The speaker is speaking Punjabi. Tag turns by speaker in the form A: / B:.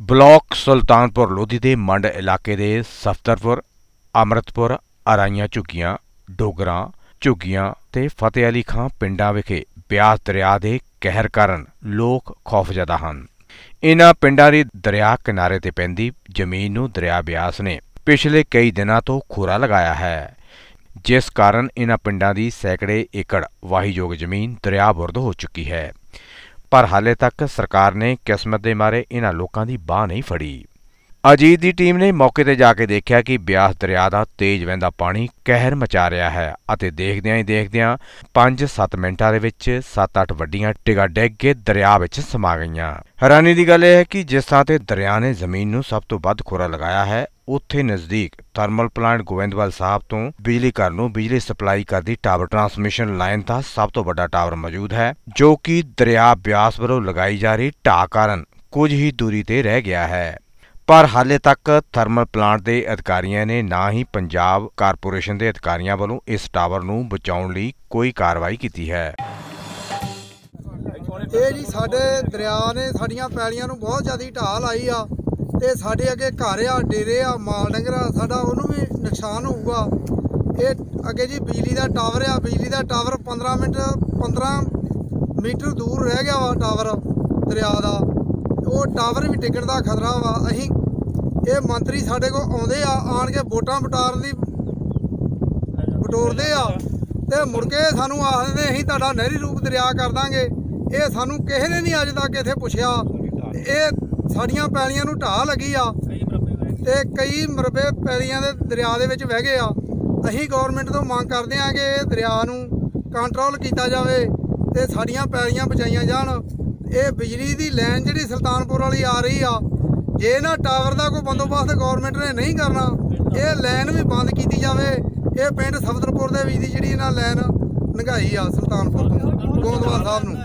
A: ਬਲਾਕ ਸੁਲਤਾਨਪੁਰ ਲੋਧੀ ਦੇ ਮੰਡ ਇਲਾਕੇ ਦੇ ਸਫਦਰਪੁਰ, ਅਮਰਤਪੁਰ, ਅਰਾਈਆਂ ਝੁੱਗੀਆਂ, ਡੋਗਰਾਂ ਝੁੱਗੀਆਂ ਤੇ ਫਤਿਹ ਅਲੀ ਖਾਂ ਪਿੰਡਾਂ ਵਿਖੇ ਬਿਆਸ ਦਰਿਆ ਦੇ ਕਹਿਰ ਕਾਰਨ ਲੋਕ ਖੌਫਜ਼ਦਾ ਹਨ। ਇਨ੍ਹਾਂ ਪਿੰਡਾਂ ਦੀ ਦਰਿਆ ਕਿਨਾਰੇ ਤੇ ਪੈਂਦੀ ਜ਼ਮੀਨ ਨੂੰ ਦਰਿਆ ਬਿਆਸ ਨੇ ਪਿਛਲੇ ਕਈ ਦਿਨਾਂ ਤੋਂ ਖੋਰਾ ਲਗਾਇਆ ਹੈ। ਜਿਸ ਕਾਰਨ ਇਨ੍ਹਾਂ ਪਿੰਡਾਂ ਦੀ ਸੈਂਕੜੇ ਏਕੜ ਵਾਹੀਯੋਗ ਜ਼ਮੀਨ ਦਰਿਆ ਬੁਰਦ ਹੋ ਚੁੱਕੀ ਹੈ। ਪਰ ਹਾਲੇ ਤੱਕ ਸਰਕਾਰ ਨੇ ਕਿਸਮਤ ਦੇ ਮਾਰੇ ਇਨ੍ਹਾਂ ਲੋਕਾਂ ਦੀ ਬਾਹ ਨਹੀਂ ਫੜੀ। ਅਜੀਤ ਦੀ ਟੀਮ ਨੇ ਮੌਕੇ ਤੇ ਜਾ ਕੇ ਦੇਖਿਆ ਕਿ ਬਿਆਸ ਦਰਿਆ ਦਾ ਤੇਜ਼ ਵਹਿੰਦਾ ਪਾਣੀ ਕਹਿਰ ਮਚਾ ਰਿਹਾ ਹੈ ਅਤੇ ਦੇਖਦਿਆਂ ਹੀ ਦੇਖਦਿਆਂ 5-7 ਮਿੰਟਾਂ ਦੇ ਵਿੱਚ 7-8 ਵੱਡੀਆਂ ਟਿਗਾ ਡਿੱਗ ਕੇ ਦਰਿਆ ਵਿੱਚ ਸਮਾ ਗਈਆਂ। ਹੈਰਾਨੀ ਦੀ ਗੱਲ ਇਹ ਹੈ ਕਿ ਜਿਸ ਥਾਂ ਤੇ ਦਰਿਆ ਨੇ ਜ਼ਮੀਨ ਨੂੰ ਸਭ ਤੋਂ ਵੱਧ ਖੋਰਾ ਲਗਾਇਆ ਹੈ, ਉੱਥੇ ਨਜ਼ਦੀਕ ਥਰਮਲ ਪਲਾਂਟ ਗੋਇੰਦਵਾਲ ਸਾਹਿਬ ਤੋਂ ਬਿਜਲੀ ਘਰ ਨੂੰ ਬਿਜਲੀ ਸਪਲਾਈ ਕਰਦੀ ਟਾਵਰ ਟਰਾਂਸਮਿਸ਼ਨ ਲਾਈਨ ਦਾ ਸਭ ਤੋਂ ਵੱਡਾ ਟਾਵਰ ਮੌਜੂਦ ਹੈ, ਜੋ ਕਿ ਦਰਿਆ ਬਿਆਸ ਵੱਲੋਂ ਲਗਾਈ ਜਾ ਰਹੀ ਢਾਹ ਕਾਰਨ ਕੁਝ ਹੀ ਦੂਰੀ ਤੇ ਰਹਿ ਗਿਆ ਹੈ। ਪਰ ਹਾਲੇ ਤੱਕ ਥਰਮਲ ਪਲਾਂਟ ਦੇ ਅਧਿਕਾਰੀਆਂ ਨੇ ਨਾ ਹੀ ਪੰਜਾਬ ਕਾਰਪੋਰੇਸ਼ਨ ਦੇ ਅਧਿਕਾਰੀਆਂ ਵੱਲੋਂ ਇਸ ਟਾਵਰ ਨੂੰ ਬਚਾਉਣ ਲਈ ਕੋਈ ਕਾਰਵਾਈ ਕੀਤੀ ਹੈ।
B: ਇਹ ਜੀ ਸਾਡੇ ਦਰਿਆ ਨੇ ਸਾਡੀਆਂ ਪੈਲੀਆਂ ਨੂੰ ਬਹੁਤ ਜ਼ਿਆਦਾ ਢਾਹ ਲਾਈ ਆ ਤੇ ਸਾਡੇ ਅੱਗੇ ਘਰ ਆ, ਡੇਰੇ ਆ, ਮਾਲ ਡੰਗਰ ਆ, ਸਾਡਾ ਉਹਨੂੰ ਵੀ ਨੁਕਸਾਨ ਹੋਊਗਾ। ਇਹ ਅੱਗੇ ਜੀ ਬਿਜਲੀ ਦਾ ਟਾਵਰ ਆ, ਬਿਜਲੀ ਦਾ ਟਾਵਰ 15 ਮਿੰਟ 15 ਮੀਟਰ ਦੂਰ ਰਹਿ ਗਿਆ ਵਾ ਟਾਵਰ ਦਰਿਆ ਦਾ। ਉਹ ਟਾਵਰ ਵੀ ਡਿੱਗਣ ਦਾ ਖਤਰਾ ਵਾ। ਅਸੀਂ ਇਹ ਮੰਤਰੀ ਸਾਡੇ ਕੋਲ ਆਉਂਦੇ ਆ, ਆਣ ਕੇ ਵੋਟਾਂ ਵਟਾਰਨ ਦੀ ਬਟੋਰਦੇ ਆ। ਤੇ ਮੁੜ ਕੇ ਸਾਨੂੰ ਆਖਦੇ ਅਸੀਂ ਤੁਹਾਡਾ ਨਹਿਰੀ ਰੂਪ ਦਰਿਆ ਕਰ ਦਾਂਗੇ। ਇਹ ਸਾਨੂੰ ਕਿਸੇ ਨੇ ਨਹੀਂ ਅੱਜ ਤੱਕ ਇੱਥੇ ਪੁੱਛਿਆ। ਇਹ ਸਾਡੀਆਂ ਪੈਲੀਆਂ ਨੂੰ ਢਾਹ ਲੱਗੀ ਆ। ਤੇ ਕਈ ਮਰਬੇ ਪੈਲੀਆਂ ਦੇ ਦਰਿਆ ਦੇ ਵਿੱਚ ਵਹਿ ਗਏ ਆ। ਅਸੀਂ ਗਵਰਨਮੈਂਟ ਤੋਂ ਮੰਗ ਕਰਦੇ ਆ ਕਿ ਇਹ ਦਰਿਆ ਨੂੰ ਕੰਟਰੋਲ ਕੀਤਾ ਜਾਵੇ ਤੇ ਸਾਡੀਆਂ ਪੈਲੀਆਂ ਬਚਾਈਆਂ ਜਾਣ। ਇਹ ਬਿਜਲੀ ਦੀ ਲਾਈਨ ਜਿਹੜੀ ਸੁਲਤਾਨਪੁਰ ਵਾਲੀ ਆ ਰਹੀ ਆ, ਜੇ ਨਾ ਟਾਵਰ ਦਾ ਕੋਈ ਬੰਦੋਬਸਤ ਗਵਰਨਮੈਂਟ ਨੇ ਨਹੀਂ ਕਰਨਾ, ਇਹ ਲਾਈਨ ਵੀ ਬੰਦ ਕੀਤੀ ਜਾਵੇ। ਇਹ ਪਿੰਡ ਸਫਦਰਪੁਰ ਦੇ ਵਿੱਚ ਦੀ ਜਿਹੜੀ ਇਹਨਾਂ ਲਾਈਨ ਲੰਘਾਈ ਆ ਸੁਲਤਾਨਪੁਰ ਤੋਂ ਗੋਂਦਵਾਲ ਸਾਹਿਬ ਨੂੰ।